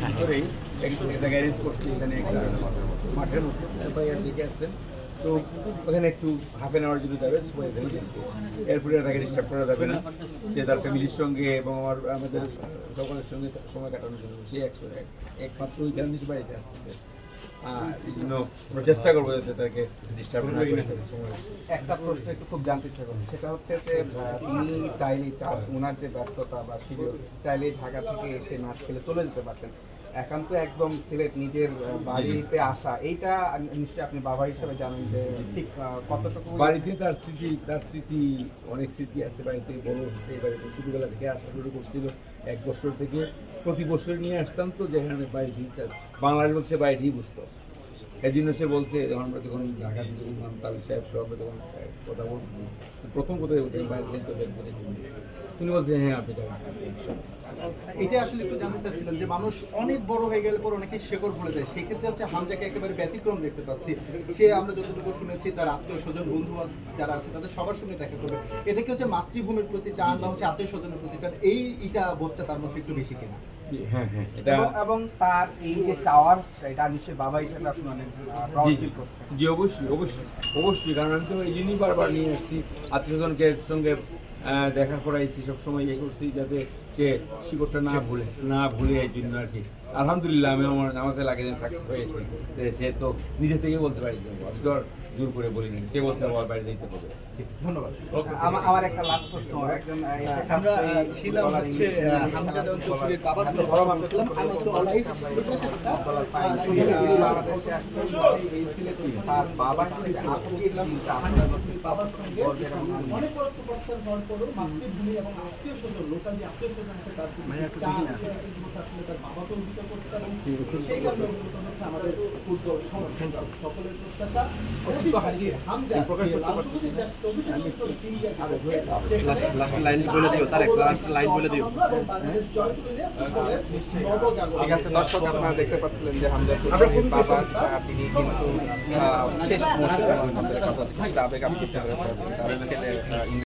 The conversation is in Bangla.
ভিতরেই একটা তো ওখানে একটু হাফ এন আওয়ার জন্য যাবে এরপরে তাকে ডিস্টার্ব করা যাবে না সে তার ফ্যামিলির সঙ্গে এবং আমাদের সকলের সঙ্গে সময় কাটানোর জন্য সে একশো একমাত্র ওই গ্রামীণ আর এই জন্য আমরা চেষ্টা করব যাতে তাকে ডিস্টার্ব না করে তাদের সময়। একটা প্রশ্ন একটু খুব জানতে ইচ্ছা করছে। সেটা হচ্ছে যে তিনি চাইলেই তার ওনার যে ব্যস্ততা বা শিডিউল চাইলেই ঢাকা থেকে এসে ম্যাচ খেলে চলে যেতে পারতেন। একান্ত একদম সিলেট নিজের বাড়িতে আসা। এইটা নিশ্চয়ই আপনি বাবা হিসেবে জানেন যে ঠিক কতটুকু বাড়িতে তার স্মৃতি তার স্মৃতি অনেক স্মৃতি আছে বাড়িতে। বড় হচ্ছে বাড়িতে ছোটোবেলা থেকে আসা শুরু করছিল। এক বছর থেকে প্রতি বছর নিয়ে আসতাম তো, যেখানে বাইরে বাংলার বলছে বাইরেই বুঝতো। এই জন্য সে বলছে, যখন আমরা যখন ঢাকা যখন তাবির সাহেব সব যখন কথা বলছি তো প্রথম কথা বলছি বাইরে তো দেখব উনি বলছে হ্যাঁ আপনি যাবেন এটা আসলে একটু জানতে চাচ্ছিলাম যে মানুষ অনেক বড় হয়ে গেলে পর অনেকে শেকড় পড়ে যায়। সেক্ষেত্রে হচ্ছে হামজাকে একেবারে ব্যতিক্রম দেখতে পাচ্ছি। সে আমরা যতটুকু শুনেছি তার আত্মীয় স্বজন বন্ধু যারা আছে তাদের সবার সঙ্গে দেখা করবে। এটা কি হচ্ছে মাতৃভূমির প্রতি টান বা হচ্ছে আত্মীয় স্বজনের প্রতি টান এই এটা বোধটা তার মধ্যে একটু বেশি কিনা? হ্যাঁ হ্যাঁ এবং- এবং তার এই যে চাওয়ার এটা নিশ্চয়ই বাবা হিসেবে আপনি অনেক জি অবশ্যই অবশ্যই অবশ্যই কারণ আমি তো এই জন্যই বারবার নিয়ে আসছি আত্মীয় স্বজনকে সঙ্গে দেখা করাইছি সবসময় ইয়ে করছি যাতে সে শিকড়টা না ভুলে। না ভুলে এই জন্য আর কি। আলহামদুলিল্লাহ আমি আমার নামাজে লাগে সাকসেস হয়েছি। সে তো নিজে থেকে বলতে পারি আমি তো জোর করে বলিনি সে বলছে আমার বাড়িতে যেতে হবে ধন্যবাদ আমার একটা লাস্ট প্রশ্ন একজন আমরা ছিলাম হচ্ছে হামজা দেওয়ান বাবার সঙ্গে কথা বলছিলাম আমরা হচ্ছে অলরেডি বাংলাদেশে আসছেন এই সিলেটে তার বাবা হিসেবে আজকের দিনটা আপনার বাবার সঙ্গে অনেক বড় সুপারস্টার হওয়ার পরও মাতৃভূমি এবং আত্মীয় স্বজন লোকাল যে আত্মীয় স্বজন আছে তার প্রতি টান, সেটা কিন্তু হচ্ছে আসলে তার বাবাকে অর্পিত করছে এবং সেই কারণে আমাদের ফুটবল সকলের প্রত্যাশা লাইন বলে দিও তার লাস্ট লাইন বলে দিও ঠিক আছে দর্শক আপনারা দেখতে পাচ্ছিলেন যে